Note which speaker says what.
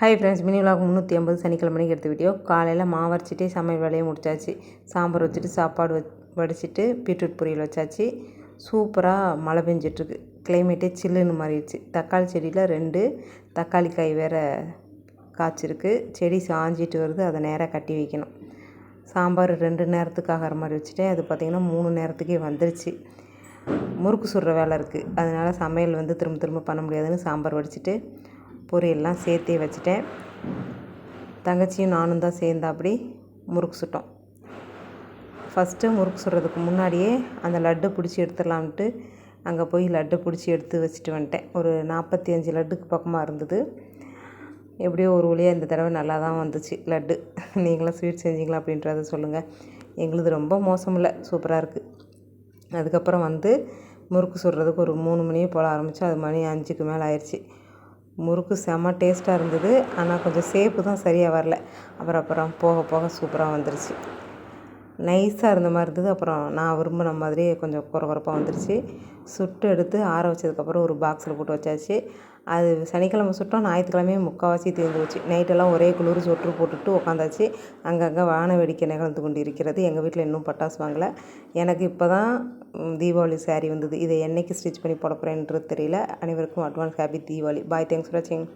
Speaker 1: Hi friends mini vlog முந்நூற்றி ஐம்பது சனிக்கிழமை மணிக்கு எடுத்த வீடியோ காலையில் மாவரைச்சிட்டு சமையல் வேலையை முடிச்சாச்சு. சாம்பார் வச்சுட்டு சாப்பாடு வ வடிச்சிட்டு பீட்ரூட் பொரியல் வச்சாச்சு. சூப்பராக மழை பெஞ்சிட்ருக்கு. கிளைமேட்டே சில்லுன்னு மாறிடுச்சு. தக்காளி செடியில் ரெண்டு தக்காளி காய் வேறு காய்ச்சிருக்கு. செடி சாஞ்சிட்டு வருது அதை நேராக கட்டி வைக்கணும். சாம்பார் ரெண்டு நேரத்துக்கு ஆகிற மாதிரி வச்சுட்டேன். அது பார்த்திங்கன்னா மூணு நேரத்துக்கே வந்துருச்சு. முறுக்கு சுடுற வேலை இருக்குது அதனால் சமையல் வந்து திரும்ப திரும்ப பண்ண முடியாதுன்னு சாம்பார் வடிச்சிட்டு பொரியெல்லாம் சேர்த்தே வச்சுட்டேன். தங்கச்சியும் நானும் தான் சேர்ந்தாப்படி முறுக்கு சுட்டோம். ஃபஸ்ட்டு முறுக்கு சுடுறதுக்கு முன்னாடியே அந்த லட்டு பிடிச்சி எடுத்துடலாம்ட்டு அங்கே போய் லட்டு பிடிச்சி எடுத்து வச்சுட்டு வந்துட்டேன். ஒரு நாற்பத்தி அஞ்சு லட்டுக்கு பக்கமாக இருந்தது. எப்படியோ ஒரு வழியாக இந்த தடவை நல்லா தான் வந்துச்சு லட்டு. நீங்களாம் ஸ்வீட் செஞ்சீங்களா அப்படின்றத சொல்லுங்கள் எங்களுது ரொம்ப மோசம் இல்லை சூப்பராக இருக்குது அதுக்கப்புறம் வந்து முறுக்கு சுடுறதுக்கு ஒரு மூணு மணியே போல் ஆரம்பித்து அது மணி அஞ்சுக்கு மேலே ஆயிடுச்சு முறுக்கு செம்ம டேஸ்ட்டாக இருந்தது. ஆனால் கொஞ்சம் சேப்பு தான் சரியாக வரல. அப்புறம் அப்புறம் போக போக சூப்பராக வந்துருச்சு. நைஸாக இருந்த மாதிரி இருந்தது. அப்புறம் நான் விரும்பின மாதிரியே கொஞ்சம் குறகுறப்பாக வந்துருச்சு. சுட்டு எடுத்து ஆற வச்சதுக்கப்புறம் ஒரு பாக்ஸில் போட்டு வச்சாச்சு. அது சனிக்கிழமை சுட்டோம் ஞாயிற்றுக்கிழமையும் முக்கால்வாசி தீர்ந்து போச்சு நைட்டெல்லாம் ஒரே குளிர் சொட்டு போட்டுட்டு உட்காந்தாச்சு அங்கங்கே வான வேடிக்கை நிகழ்ந்து கொண்டு இருக்கிறது எங்கள் வீட்டில் இன்னும் பட்டாசு வாங்கலை. எனக்கு இப்போ தான் தீபாவளி சாரீ வந்தது. இதை என்றைக்கு ஸ்டிச் பண்ணி போட போகிறேன்றது தெரியல. அனைவருக்கும் advance happy Deepavali. Bye thanks for வாட்சிங்